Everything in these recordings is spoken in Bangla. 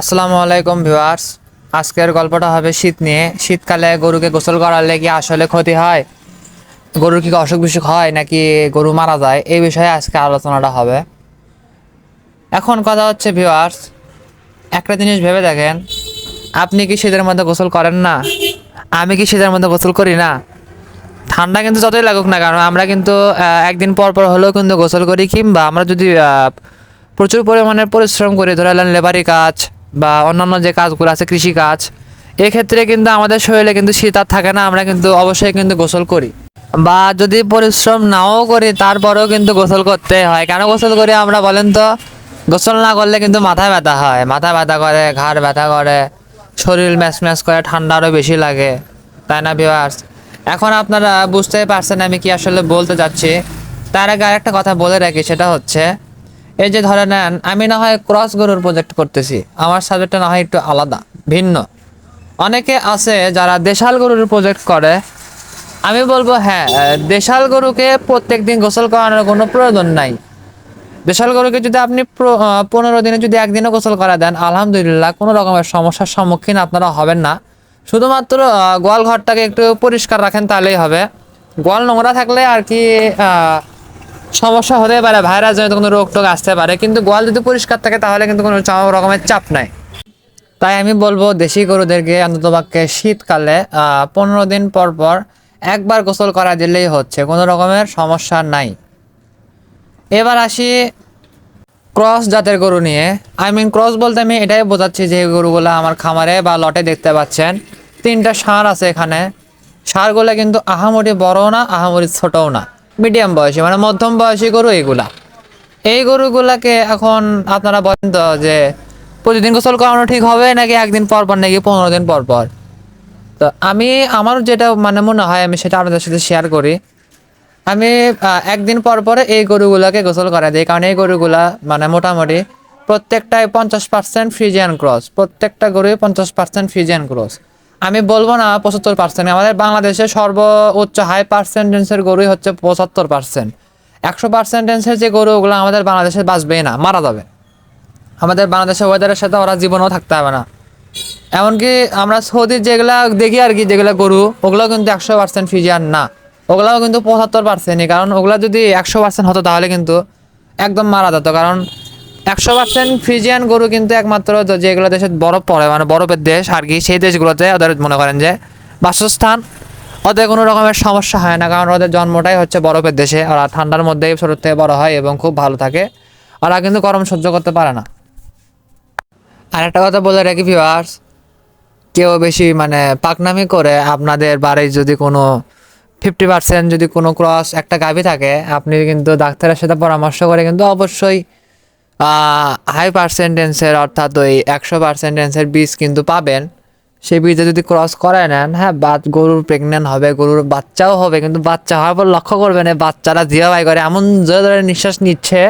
আসসালামু আলাইকুম ভিউয়ার্স। আজকের গল্পটা হবে শীত নিয়ে। শীতকালে গরুকে গোসল করালে কি আসলে ক্ষতি হয়? গরুর কি অসুখ বিসুখ হয় নাকি গরু মারা যায়? এই বিষয়ে আজকে আলোচনাটা হবে। এখন কথা হচ্ছে ভিউয়ার্স, একটা জিনিস ভেবে দেখেন, আপনি কি শীতের মধ্যে গোসল করেন না? আমি কি শীতের মধ্যে গোসল করি না? ঠান্ডা কিন্তু যতই লাগুক না কারণ আমরা কিন্তু একদিন পর পর হলেও কিন্তু গোসল করি, কিংবা আমরা যদি প্রচুর পরিমাণে পরিশ্রম করি, ধরে লেবারি কাজ বা অন্যান্য যে কাজগুলো আছে, কৃষি কাজ, এক্ষেত্রে কিন্তু আমাদের শরীরে কিন্তু শীত আর থাকে না, আমরা কিন্তু অবশ্যই কিন্তু গোসল করি। বা যদি পরিশ্রম নাও করি, তারপরেও কিন্তু গোসল করতে হয়। কেন গোসল করি আমরা বলেন তো? গোসল না করলে কিন্তু মাথা ব্যথা হয়। মাথা ব্যথা করে, ঘাড় ব্যথা করে, শরীর ম্যাচ ম্যাচ করে, ঠান্ডা আরও বেশি লাগে। তাই না ভিউয়ার্স এখন আপনারা বুঝতেই পারছেন আমি কি আসলে বলতে যাচ্ছি তার আগে আরেকটা কথা বলে রাখি, সেটা হচ্ছে এই যে ধরে নেন আমি না হয় ক্রস গরুর প্রজেক্ট করতেছি। আমার সাবজেক্টটা না হয় একটু আলাদা, ভিন্ন। অনেকে আছে যারা দেশাল গরুর প্রজেক্ট করে। আমি বলব হ্যাঁ দেশাল গরুকে প্রত্যেক দিন গোসল করানোর কোনো প্রয়োজন নাই। দেশাল গরুকে যদি আপনি পনেরো দিনে যদি একদিনও গোসল করা দেন, আলহামদুলিল্লাহ কোনো রকমের সমস্যার সম্মুখীন আপনারা হবেন না। শুধুমাত্র গোয়াল ঘরটাকে একটু পরিষ্কার রাখেন তাহলেই হবে। গোয়াল নোংরা থাকলে আর কি সমস্যা হতে পারে, ভাইরাস জনিত কোনো রোগ টোগ আসতে পারে, কিন্তু গোয়াল যদি পরিষ্কার থাকে তাহলে কিন্তু কোনো রকমের চাপ নাই। তাই আমি বলব দেশি গরুদেরকে অন্ততপক্ষে শীতকালে পনেরো দিন পর পর একবার গোসল করা দিলেই হচ্ছে, কোনো রকমের সমস্যা নাই। এবার আসি ক্রস জাতের গরু নিয়ে। আই মিন ক্রস বলতে আমি এটাই বোঝাচ্ছি যে গরুগুলো আমার খামারে বা লটে দেখতে পাচ্ছেন। তিনটা সার আছে এখানে। সারগুলো কিন্তু আহামরি বড়ও না, আহামরি ছোটও না। মিডিয়াম বয়সী মানে মধ্যম বয়সী গরু এইগুলা। এই গরুগুলাকে এখন আপনারা বলেন তো যে প্রতিদিন গোসল করানো ঠিক হবে নাকি একদিন পর পর, নাকি পনেরো দিন পর পর? তো আমি, আমার যেটা মানে মনে হয়, আমি সেটা আপনাদের সাথে শেয়ার করি। আমি একদিন পর পরে এই গরুগুলোকে গোসল করা দিই, কারণ এই গরুগুলা মানে মোটামুটি প্রত্যেকটাই পঞ্চাশ পার্সেন্ট ফ্রিজিয়ান ক্রস প্রত্যেকটা গরুই পঞ্চাশ পার্সেন্ট ফ্রিজিয়ান ক্রস আমি বলব না পঁচাত্তর পার্সেন্ট আমাদের বাংলাদেশে সর্বোচ্চ হাই পার্সেন্টেন্সের গরুই হচ্ছে পঁচাত্তর পার্সেন্ট একশো পার্সেন্টেন্সের যে গরু ওগুলো আমাদের বাংলাদেশে বাঁচবেই না, মারা যাবে। আমাদের বাংলাদেশের ওয়েদারের সাথে ওরা জীবনেও থাকতে হবে না। এমনকি আমরা সৌদির যেগুলা দেখি আর কি, যেগুলো গরু ওগুলো কিন্তু একশো পার্সেন্ট ফিজিয়ান না। ওগুলাও কিন্তু পঁচাত্তর পার্সেন্টই কারণ ওগুলা যদি একশো পার্সেন্ট হতো তাহলে কিন্তু একদম মারা যেত, কারণ একশো পার্সেন্ট ফ্রিজিয়ান গরু কিন্তু একমাত্র যেগুলো দেশে বরফ পড়ে মানে বরফের দেশ আর কি, সেই দেশগুলোতে ওদের মনে করেন যে বাসস্থান ওদের কোনো রকমের সমস্যা হয় না, কারণ ওদের জন্মটাই হচ্ছে বরফের দেশে। ওরা ঠান্ডার মধ্যেই ছোট থেকে বড় হয় এবং খুব ভালো থাকে। ওরা কিন্তু গরম সহ্য করতে পারে না। আর একটা কথা বলে রাখি ভিউয়ার্স কেউ বেশি মানে পাকনামি করে আপনাদের বাড়ির যদি কোনো ফিফটি পার্সেন্ট যদি কোনো ক্রস একটা গাভী থাকে, আপনি কিন্তু ডাক্তারের সাথে পরামর্শ করে কিন্তু অবশ্যই হাই পার্সেন্টেন্সের অর্থাৎ ওই একশো পার্সেন্টেন্সের বীজ কিন্তু পাবেন। সেই বীজে যদি ক্রস করে নেন হ্যাঁ বা গরুর প্রেগনেন্ট হবে, গরুর বাচ্চাও হবে, কিন্তু বাচ্চা হওয়ার পর লক্ষ্য করবেন বাচ্চারা জিয়া বাই করে, এমন জোরে জোরে নিঃশ্বাস নিচ্ছে,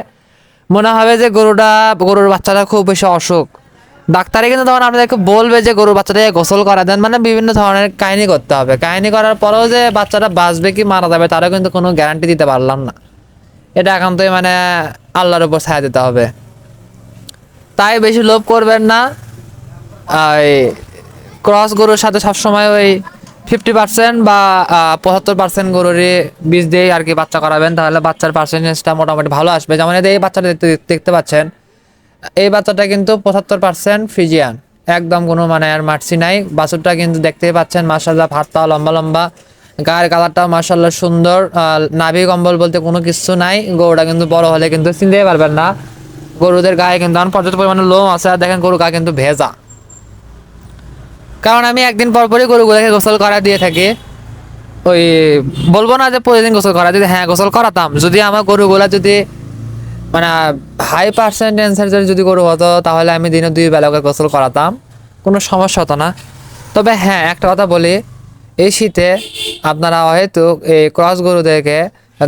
মনে হবে যে গরুটা, গরুর বাচ্চাটা খুব বেশি অসুখ। ডাক্তারে কিন্তু তখন আপনাদেরকে বলবে যে গরুর বাচ্চাটাকে গোসল করা দেন মানে বিভিন্ন ধরনের কাহিনী করতে হবে। কাহিনী করার পরেও যে বাচ্চাটা বাঁচবে কি মারা যাবে, তারও কিন্তু কোনো গ্যারান্টি দিতে পারলাম না। এটা একান্তই মানে আল্লাহর উপর ছায়া দিতে হবে। তাই বেশি লোভ করবেন না। এই ক্রস গরুর সাথে সবসময় ওই ফিফটি পার্সেন্ট বা পঁচাত্তর পার্সেন্ট গরুরই বীজ দিয়ে আর কি বাচ্চা করাবেন। তাহলে বাচ্চার পার্সেন্টেজটা মোটামুটি ভালো আসবে। যেমন যে এই বাচ্চাটা দেখতে দেখতে পাচ্ছেন, এই বাচ্চাটা কিন্তু পঁচাত্তর পার্সেন্ট ফ্রিজিয়ান একদম কোনো মানে আর মার্সি নাই। বাছুরটা কিন্তু দেখতেই পাচ্ছেন মার্শাল্লাহ ভাতটা লম্বা লম্বা। গায়ের কালারটা মার্শাল্লাহ সুন্দর নাভি কম্বল বলতে কোনো কিছু নাই, গরুটা কিন্তু বড় হলে কিন্তু চিনতেই পারবেন না। গরুদের গায়ে কিন্তু এখন পর্যাপ্ত পরিমাণে লোম আছে আর দেখেন গরু গা কিন্তু ভেজা। কারণ আমি একদিন পর পরই গরুগুলোকে গোসল করা দিয়ে থাকি। ওই বলব না যে প্রতিদিন গোসল করা যদি হ্যাঁ গোসল করাতাম। যদি আমার গরুগুলা যদি মানে হাই পার্সেন্টেন্সের যদি গরু হতো, তাহলে আমি দিনে দুই বেলা করে গোসল করাতাম। কোনো সমস্যা হতো না। তবে হ্যাঁ একটা কথা বলি এই শীতে আপনারা হয়তো এই ক্রস গরুদেরকে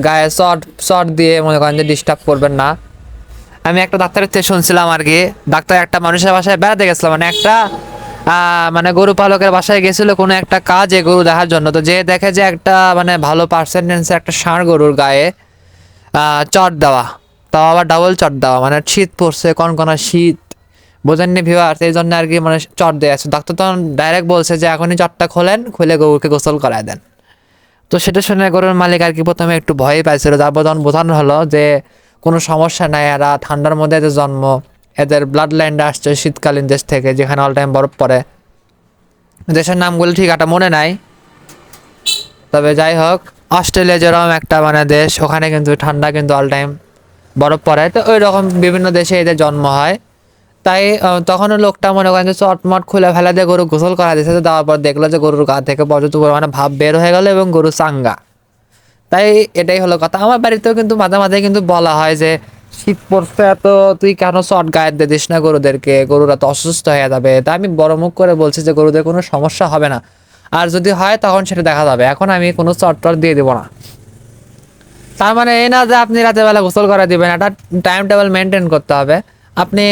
গায়ে শর্ট শর্ট দিয়ে মনে করেন যে ডিস্টার্ব করবেন না। আমি একটা ডাক্তারের থেকে শুনছিলাম আর কি, ডাক্তার একটা মানুষের বাসায় বেড়াতে গেছিলাম মানে একটা মানে গরু পালকের বাসায় গেছিল কোনো একটা কাজে গরু দেখার জন্য, তো যে দেখে যে একটা মানে ভালো পার্সেন্টেন্সের একটা ষাঁড় গরুর গায়ে চট দেওয়া, তাও আবার ডাবল চট দেওয়া মানে শীত পড়ছে, কনকনা শীত বোঝেননি ভিউয়ার্স এই জন্য আর কি মানে চট দিয়ে আছে। ডাক্তার তখন ডাইরেক্ট বলছে যে, এখনই চটটা খোলেন, খুলে গরুকে গোসল করায় দেন। তো সেটা শুনে গরুর মালিক আর কি প্রথমে একটু ভয় পাইছিল। তারপর যখন বোঝানো হলো যে, কোনো সমস্যা নাই, এরা ঠান্ডার মধ্যে এদের জন্ম, এদের ব্লাড লাইনটা আসছে শীতকালীন দেশ থেকে, যেখানে অল টাইম বরফ পড়ে। দেশের নামগুলো ঠিক একটা মনে নাই। তবে যাই হোক, অস্ট্রেলিয়া যেরকম একটা মানে দেশ, ওখানে কিন্তু ঠান্ডা কিন্তু অল টাইম বরফ পড়ে। তো ওই রকম বিভিন্ন দেশে এদের জন্ম হয়। তাই আহ, তখনও লোকটা মনে করেন যে চটমট খুলে ফেলা দিয়ে গরু গোসল করা দিয়েছে তো দেওয়ার পর দেখল যে গরুর গা থেকে পর্যন্ত পরিমাণে ভাব বের হয়ে গেল এবং গরু চাঙ্গা। তাই এটাই হলো কথা। আমার বাড়িতেও কিন্তু মাঝে মাঝে কিন্তু বলা হয় যে শীত পড়ছে এত তুই কেন চট গায়ে দিয়ে দিস না গরুদেরকে? গরুরা তো অসুস্থ হয়ে যাবে। তা আমি বড় মুখ করে বলছি যে গরুদের কোনো সমস্যা হবে না। আর যদি হয় তখন সেটা দেখা যাবে। এখন আমি কোনো চট টট দিয়ে দেবো না। তার মানে এই না যে আপনি রাতের বেলা গোসল করা দিবেন একটা টাইম টেবিল মেনটেন করতে হবে। আপনি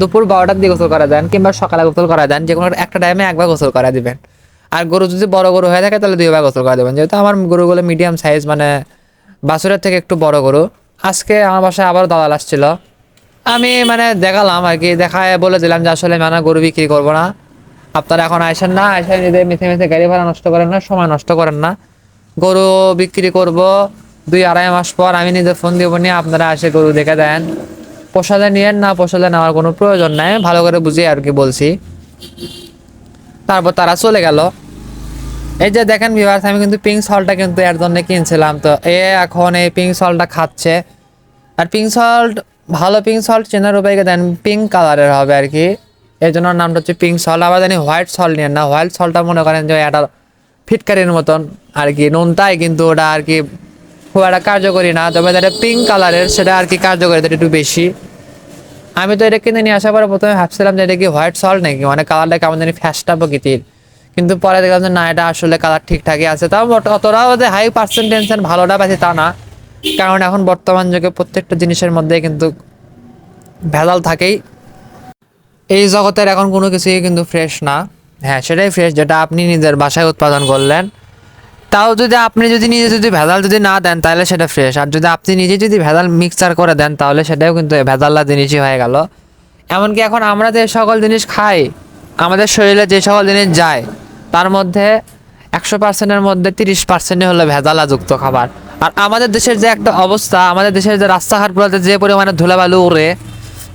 দুপুর বারোটার দিকে গোসল করা দেন কিংবা সকালে গোসল করা দেন যে কোনো একটা টাইমে একবার গোসল করা দিবেন। আর গরু যদি বড় গরু হয়ে থাকে, তাহলে দুইবার গোসল করা দেবেন। যেহেতু আমার গরুগুলো মিডিয়াম সাইজ মানে বাছুরের থেকে একটু বড় গরু। আজকে আমার বাসায় আবার দালাল আসছিল। আমি মানে দেখালাম আর কি, দেখায় বলে দিলাম যে, আসলে মানে গরু বিক্রি করব না। আপনারা এখন আইসেন না আইসে নিজে মিথে মিথে গাড়ি ভাড়া নষ্ট করেন না, সময় নষ্ট করেন না। গরু বিক্রি করব দুই আড়াই মাস পর, আমি নিজে ফোন দিব নিয়ে আপনারা আসে গরু দেখে দেন। পোষালে নিয়েন না পোষালে নেওয়ার কোনো প্রয়োজন নাই। ভালো করে বুঝিয়ে আর কি বলছি। তারপর তারা চলে গেল। এই যে দেখেন ভিউয়ার্স আমি কিন্তু পিঙ্ক সল্টটা কিন্তু এর জন্য কিনছিলাম। তো এ এখন এই পিঙ্ক সল্টটা খাচ্ছে। আর পিঙ্ক সল্ট ভালো পিঙ্ক সল্ট চেনার উপায় দেন পিঙ্ক কালারের হবে আর কি। এই জন্য নামটা হচ্ছে পিঙ্ক সল্ট আবার জানি হোয়াইট সল্ট নিয়ে না। হোয়াইট সল্টটা মনে করেন যে একটা ফিটকারির মতন আর কি। নুনটাই কিন্তু ওটা আর কি খুব একটা কার্যকরী না। তবে যেটা পিঙ্ক কালারের সেটা আর কি কার্যকরিতা একটু বেশি। আমি তো এটা কিনে নিয়ে আসার পরে প্রথমে ভাবছিলাম যে এটা কি হোয়াইট সল্ট নাকি? মানে কালারটা কেমন জানি ফ্যাসটা প্রকৃতির কিন্তু পরে দেখলাম যে না, এটা আসলে কালার ঠিকঠাকই আছে। তাও অতটাও যে হাই পার্সেন্টেন্সের ভালোটা পাচ্ছি তা না। কারণ এখন বর্তমান যুগে প্রত্যেকটা জিনিসের মধ্যে কিন্তু ভেজাল থাকেই। এই জগতের এখন কোনো কিছুই কিন্তু ফ্রেশ না। হ্যাঁ সেটাই ফ্রেশ যেটা আপনি নিজের বাসায় উৎপাদন করলেন। তাও যদি আপনি যদি নিজে যদি ভেজাল যদি না দেন, তাহলে সেটা ফ্রেশ আর যদি আপনি নিজে যদি ভেজাল মিক্সচার করে দেন, তাহলে সেটাও কিন্তু ভেজাল্লা জিনিসই হয়ে গেল। এমনকি এখন আমরা যে সকল জিনিস খাই, আমাদের শরীরে যে সকল জিনিস যায়, তার মধ্যে একশো পার্সেন্টের মধ্যে তিরিশ পার্সেন্টই হলো ভেজালা যুক্ত খাবার। আর আমাদের দেশের যে একটা অবস্থা, আমাদের দেশের যে রাস্তাঘাটগুলোতে যে পরিমাণে ধুলাবালু উড়ে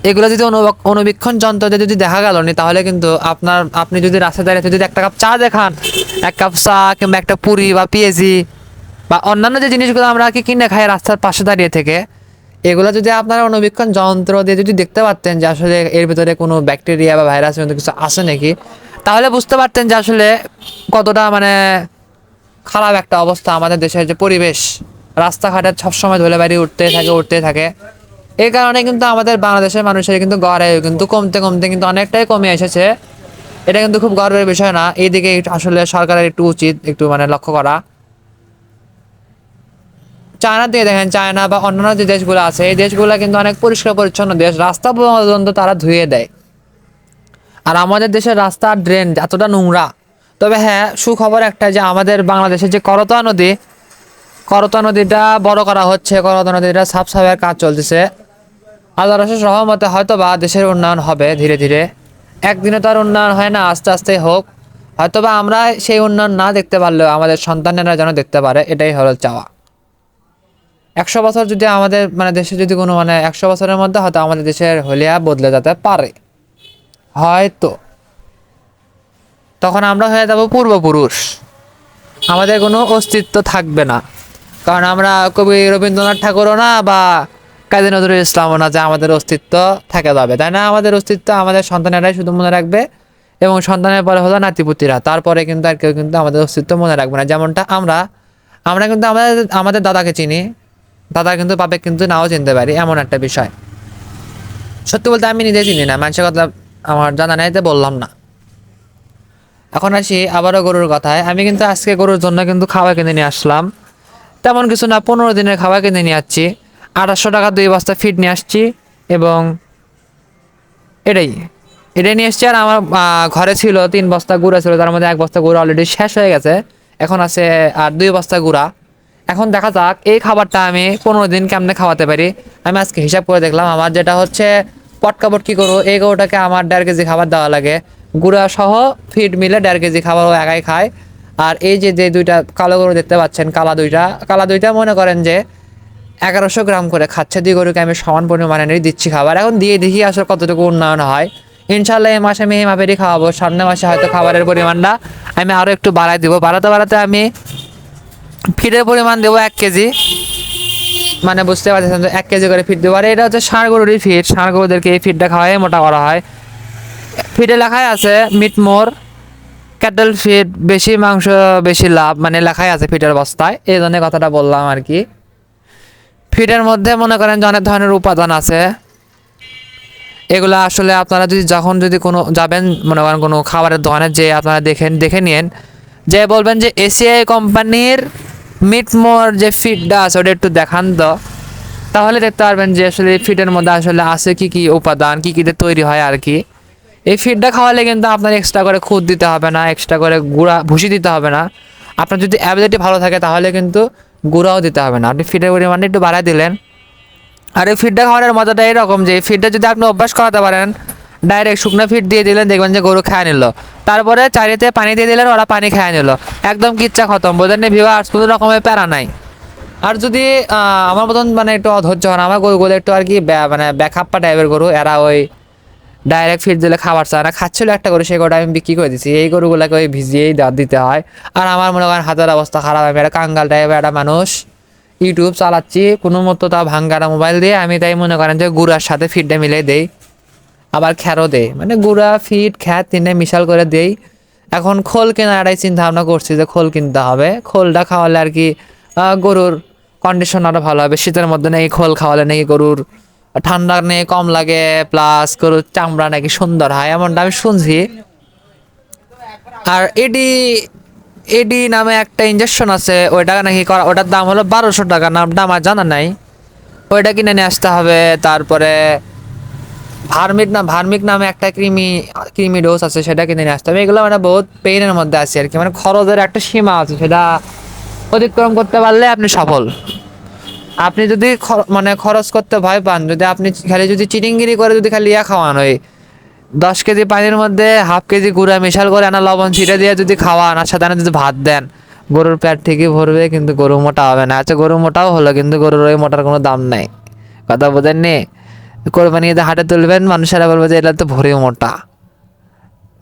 এগুলো যদি অনুব- অনুবীক্ষণ যন্ত্রতে যদি দেখা গেল নি, তাহলে কিন্তু আপনার, আপনি যদি রাস্তায় দাঁড়িয়ে যদি একটা কাপ চা দেখান, এক কাপ চা কিংবা একটা পুরি বা পেঁয়াজি বা অন্যান্য যে জিনিসগুলো আমরা কি কিনে খাই রাস্তার পাশে দাঁড়িয়ে থেকে, এগুলো যদি আপনারা অনুবীক্ষণ যন্ত্র দিয়ে যদি দেখতে পারতেন যে আসলে এর ভিতরে কোনো ব্যাকটেরিয়া বা ভাইরাস মতো কিছু আছে নাকি, তাহলে বুঝতে পারতেন যে আসলে কতটা মানে খারাপ একটা অবস্থা আমাদের দেশের যে পরিবেশ। রাস্তাঘাটে সবসময় ধুলে বাড়ি উঠতে থাকে উঠতে থাকে। এই কারণে কিন্তু আমাদের বাংলাদেশের মানুষের কিন্তু গড়ে কিন্তু কমতে কমতে কিন্তু অনেকটাই কমে এসেছে। এটা কিন্তু খুব গর্বের বিষয় না। এইদিকে আসলে সরকারের একটু উচিত একটু মানে লক্ষ্য করা। চায়না দিয়ে দেখেন, চায়না বা অন্যান্য যে দেশগুলো আছে, এই দেশগুলো কিন্তু অনেক পরিষ্কার পরিচ্ছন্ন দেশ। রাস্তা পর্যন্ত তারা ধুয়ে দেয়। আর আমাদের দেশের রাস্তা ড্রেন এতটা নোংরা। তবে হ্যাঁ সুখবর একটা যে আমাদের বাংলাদেশের যে করতোয়া নদী করতোয়া নদীটা বড় করা হচ্ছে। করতোয়া নদীটা সাফ সাফের কাজ চলতেছে। আল্লাহ রসের সহমতে হয়তো বা দেশের উন্নয়ন হবে ধীরে ধীরে। একদিনে তো আর উন্নয়ন হয় না, আস্তে আস্তে হোক। হয়তো বা আমরা সেই উন্নয়ন না দেখতে পারলেও আমাদের সন্তানেরা যেন দেখতে পারে, এটাই হলো চাওয়া। একশো বছর যদি আমাদের মানে দেশে যদি কোনো মানে একশো বছরের মধ্যে হয়তো আমাদের দেশের হলিয়া বদলে যেতে পারে। হয়তো। তখন আমরা হয়ে যাব পূর্বপুরুষ। আমাদের কোনো অস্তিত্ব থাকবে না। কারণ আমরা কবি রবীন্দ্রনাথ ঠাকুরও না বা কাজী নজরুল ইসলাম না যে আমাদের অস্তিত্ব থেকে যাবে, তাই না? আমাদের অস্তিত্ব আমাদের সন্তানেরাই শুধু মনে রাখবে এবং সন্তানের পরে হলো নাতিপুতিরা, তারপরে কিন্তু আর কেউ কিন্তু আমাদের অস্তিত্ব মনে রাখবে না। যেমনটা আমরা আমরা কিন্তু আমাদের আমাদের দাদাকে চিনি, দাদা কিন্তু বাপে কিন্তু নাও চিনতে পারি, এমন একটা বিষয়। সত্যি বলতে আমি নিজে চিনি না, মানুষের কথা আমার জানা নেই বললাম না। এখন আসি আবারও গরুর কথায়। আমি কিন্তু আজকে গরুর জন্য কিন্তু খাবার কিনে নিয়ে আসলাম। তেমন কিছু না, পনেরো দিনের খাবার কিনে নিয়ে আসছি। আঠাশশো টাকা দুই বস্তা ফিট নিয়ে আসছি এবং এটাই। এটাই নিয়ে এসছি আর আমার ঘরে ছিল তিন বস্তা গুঁড়া ছিল তার মধ্যে এক বস্তা গুঁড়া অলরেডি শেষ হয়ে গেছে। এখন আছে আর দুই বস্তা গুঁড়া। এখন দেখা যাক এই খাবারটা আমি পনেরো দিন কেমনে খাওয়াতে পারি। আমি আজকে হিসাব করে দেখলাম, আমার যেটা হচ্ছে পটকাপট কি করব, এই গরুটাকে আমার দেড় কেজি খাবার দেওয়া লাগে। গুঁড়া সহ ফিড মিলে দেড় কেজি খাবার ও একাই খায়। আর এই যে যে দুইটা কালো গরু দেখতে পাচ্ছেন, কালা দুইটা কালা দুইটা মনে করেন যে এগারোশো গ্রাম করে খাচ্ছে। দুই গরুকে আমি সমান পরিমাণে দিচ্ছি খাবার। এখন দিয়ে দেখি আসলে কতটুকু উন্নয়ন হয়। ইনশাল্লাহ এই মাসে আমি এই মাপেরই খাওয়াবো। সামনের মাসে হয়তো খাবারের পরিমাণটা আমি আরও একটু বাড়াই দিব। বাড়াতে বাড়াতে আমি ফিডের পরিমাণ দেবো এক কেজি। মানে বুঝতে পারছেন এক কেজি করে ফিড দেবো। আর এটা হচ্ছে ষাঁড় গরুরই ফিড। ষাঁড় গরুদেরকে এই ফিডটা খাওয়াই মোটা করা হয়। ফিডে লেখাই আছে মিট মোর, ক্যাটল ফিড, বেশি মাংস, বেশি লাভ মানে লেখাই আছে ফিডের বস্তায়। এই জন্য কথাটা বললাম আর কি। ফিডের মধ্যে মনে করেন যে অনেক ধরনের উপাদান আছে। এগুলো আসলে আপনারা যদি যখন যদি কোনো যাবেন, মনে করেন কোনো খাবারের দোকানে যে আপনারা দেখেন দেখে নিন যে বলবেন যে এসিআই কোম্পানির মিটমোর যে ফিডটা আছে, ওটা একটু দেখান তো। তাহলে দেখতে পারবেন যে আসলে ফিডের মধ্যে আসলে আছে কি কি উপাদান, কি কি দিয়ে তৈরি হয় আর কি। এই ফিডটা খাওয়ালে কিন্তু আপনার এক্সট্রা করে খুদ দিতে হবে না এক্সট্রা করে গুঁড়া, ভুসি দিতে হবে না। আপনার যদি অ্যাবিলিটি ভালো থাকে তাহলে কিন্তু গুঁড়াও দিতে হবে না। আপনি ফিডের পরিমাণটা একটু বাড়ায় দিলেন। আর এই ফিডটা খাওয়ানোর মজাটা এরকম যে ফিডটা যদি আপনি অভ্যাস করাতে পারেন ডাইরেক্ট শুকনো ফিড দিয়ে দিলেন, দেখবেন যে গরু খেয়ে নিল। তারপরে চারিতে পানি দিয়ে দিলেন, ওরা পানি খেয়ে নিল। একদম কিচ্ছা খতম। বোঝেন ভিউয়ার্স কোনো রকমের প্যারা নাই। আর যদি আমার মতন মানে একটু অধৈর্য হন, আমার গরুগুলো একটু আর কি মানে ব্যাখাপ্পা টাইপের গরু, এরা ওই ডাইরেক্ট ফিড দিলে খাবার চায় না। খাচ্ছিল একটা গরু, সেই গরুটা আমি বিক্রি করে দিচ্ছি এই গরুগুলোকে ওই ভিজিয়েই দাঁত দিতে হয়। আর আমার মনে করেন হাতের অবস্থা খারাপ। আমি একটা কাঙ্গাল টাইপের একটা মানুষ। ইউটিউব চালাচ্ছি। কোনো মতো তা ভাঙ্গারা মোবাইল দিয়ে। আমি তাই মনে করেন যে গুড়ার সাথে ফিডটা মিলে দেই। আবার খ্যারও দেই। মানে গুঁড়া ফিড খ্যার তিনটে মিশাল করে দেই। এখন খোল কেনাটাই চিন্তা ভাবনা করছি যে খোল কিনতে হবে। খোলটা খাওয়ালে আর কি গরুর কন্ডিশন আরও ভালো হবে। শীতের মধ্যে নাকি খোল খাওয়ালে নাকি গরুর ঠান্ডা নেই, কম লাগে প্লাস গরুর চামড়া নাকি সুন্দর হয়, এমনটা আমি শুনছি। আর এডি এডি নামে একটা ইঞ্জেকশন আছে, ওইটা নাকি করা ওটার দাম হলো বারোশো টাকা নামটা আমার জানা নাই। ওইটা কিনে নিয়ে আসতে হবে, তারপরে ভার্মিক না ভার্মিক নামে একটা কৃমি কৃমি ডোজ আছে, সেটা কিনে নিয়ে আসতে হবে। এগুলো মানে বহুত পেইনের মধ্যে আছে আর কি মানে খরচের একটা সীমা আছে, সেটা অতিক্রম করতে পারলে আপনি সফল। আপনি যদি মানে খরচ করতে ভয় পান, যদি আপনি খালি যদি চিটিংগিরি করে যদি খালি ইয়া খাওয়ান ওই দশ কেজি পানির মধ্যে হাফ কেজি গুঁড়া মিশাল করে আনা লবণ ছিটে দিয়ে যদি খাওয়ান আর সাথে যদি ভাত দেন, গরুর পেট ঠিকই ভরবে কিন্তু গরু মোটা হবে না। আচ্ছা গরু মোটাও হলো কিন্তু গরুর ওই মোটার কোনো দাম নাই। কথা বোঝেননি? কোরবানি ঈদে হাটে তুলবেন, মানুষেরা বলবে যে এটা তো ভরি মোটা।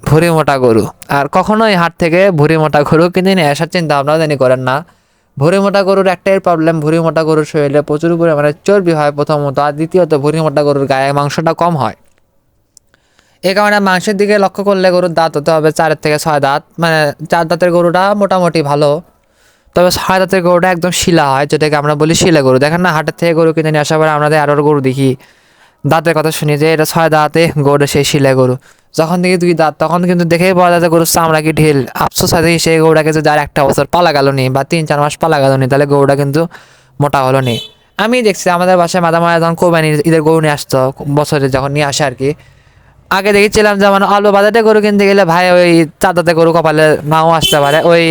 ভুরি মোটা গরু। আর কখনোই হাট থেকে ভুরি মোটা গরু কিনে নিয়ে আসার চিন্তা ভাবনাও জানি করেন না। ভুরি মোটা গরুর একটাই প্রবলেম ভুরি মোটা গরুর শরীরে প্রচুর পরিমাণে চর্বি হয় প্রথমত, আর দ্বিতীয়ত ভুরি মোটা গরুর গায়ে মাংসটা কম হয়। এই কারণে মাংসের দিকে লক্ষ্য করলে গরুর দাঁত হতে হবে চারের থেকে ছয় দাঁত মানে চার দাঁতের গরুটা মোটামুটি ভালো। তবে ছয় দাঁতের গরুটা একদম শিলা হয়, যেটাকে আমরা বলি শিলা গরু। দেখেন না, হাটের থেকে গরু কিনে নিয়ে আসার পরে আমাদের আরও গরু দেখি। দাঁতের কথা শুনি যে এটা ছয় দাঁতে গরু সেই শিলা গরু। যখন দেখি দুই দাঁত, তখন কিন্তু দেখেই পাওয়া যায় যে গরুর চামড়া কি ঢিল। আফসোস আছে সেই গরুটাকে যদি আর একটা বছর পালা গেল নি বা তিন, চার মাস পালা গেল নি তাহলে গরুটা কিন্তু মোটা হলো নি আমি দেখছি আমাদের বাসায় মাদা মায়া যখন কোরবানি ঈদের গরু নিয়ে আসতো, বছরে যখন নিয়ে আসে আর কি আগে দেখেছিলাম যেমন অল্প বাজারে গরু কিনতে গেলে ভাই ওই চার দাঁতে গরু কপালে নাও আসতে পারে, ওই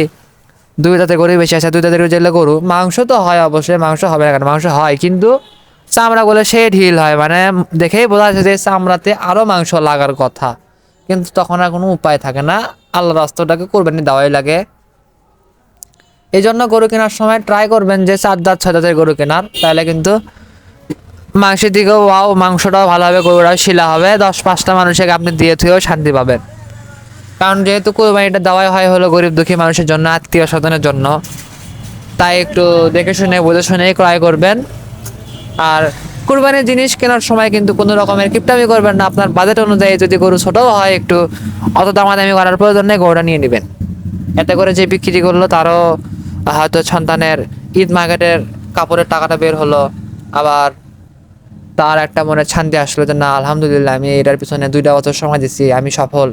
দুই দাঁতে গরু বেশি আসে, দুই দাঁতের যেগুলো গরু। মাংস তো হয় অবশ্যই, মাংস হবে না কেন, মাংস হয়, কিন্তু চামড়া চামড়াগুলো সে ঢিল হয় মানে দেখেই বোঝা যাচ্ছে যে চামড়াতে আরও মাংস লাগার কথা। কিন্তু তখন আর কোনো উপায় থাকে না। আল্লাহ রাস্তাটাকে কোরবানি দেওয়াই লাগে। এই জন্য গরু কেনার সময় ট্রাই করবেন যে চার দাঁত, ছয় দাঁতের গরু কেনার। তাহলে কিন্তু মাংসের দিকেও ওয়াও মাংসটাও ভালো হবে গরুটাও শিলা হবে। দশ পাঁচটা মানুষকে আপনি দিয়ে থুয়েও শান্তি পাবেন। কারণ যেহেতু কোরবানিটা দেওয়াই হয় হলো গরিব দুঃখী মানুষের জন্য, আত্মীয় স্বজনের জন্য। তাই একটু দেখে শুনে, বুঝে শুনে ক্রয় করবেন। আর কুরবানির জিনিস কেনার সময় কিন্তু কোনো রকমের কিপটামি করবেন না। আপনার বাজেট অনুযায়ী যদি গরু ছোটও হয়, একটু অত দামাদামি করার প্রয়োজন নেই, গরুটা নিয়ে নেবেন। এতে করে যে বিক্রি করল, তারও হয়তো সন্তানের ঈদ মার্কেটের কাপড়ের টাকাটা বের হলো। আবার তার একটা মনে শান্তি আসলো যে, না, আলহামদুলিল্লাহ, আমি এটার পিছনে দুইটা বছর সময় দিচ্ছি আমি সফল।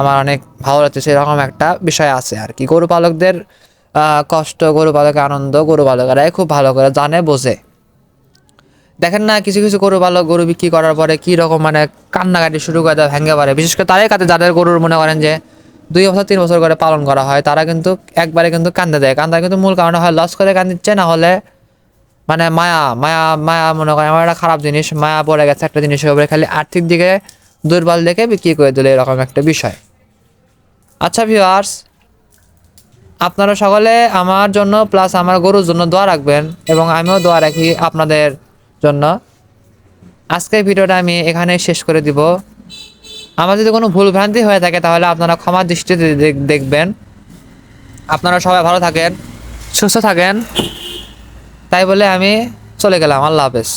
আমার অনেক ভালো লাগছে। সেরকম একটা বিষয় আছে আর কি। গরু পালকদের কষ্ট, গরু পালকের আনন্দ, গরু পালকেরাই খুব ভালো করে জানে, বোঝে। দেখেন না, কিছু কিছু গরু ভালো, গরু বিক্রি করার পরে কি রকম মানে কান্নাকাটি শুরু করে দেয়, ভেঙে পারে বিশেষ করে তারাই কাছে যাদের গরুর মনে করেন যে দুই বছর, তিন বছর করে পালন করা হয়, তারা কিন্তু একবারে কিন্তু কান্দে দেয়। কান্দার কিন্তু মূল কারণ হয় লস করে কান্দিচ্ছে, না হলে মানে মায়া মায়া মায়া মনে করেন, আমার একটা খারাপ জিনিস, মায়া পড়ে গেছে একটা জিনিসের উপরে, খালি আর্থিক দিকে দুর্বল দেখে বিক্রি করে দিলে, এরকম একটা বিষয়। আচ্ছা ভিউয়ার্স আপনারা সকলে আমার জন্য প্লাস আমার গরুর জন্য দোয়া রাখবেন এবং আমিও দোয়া রাখি আপনাদের জন্য আজকের ভিডিওটা আমি এখানে শেষ করে দিব। আমার যদি কোনো ভুলভ্রান্তি হয়ে থাকে তাহলে আপনারা ক্ষমা দৃষ্টিতে দেখবেন। আপনারা সবাই ভালো থাকেন, সুস্থ থাকেন। তাই বলে আমি চলে গেলাম। আল্লাহ হাফেজ।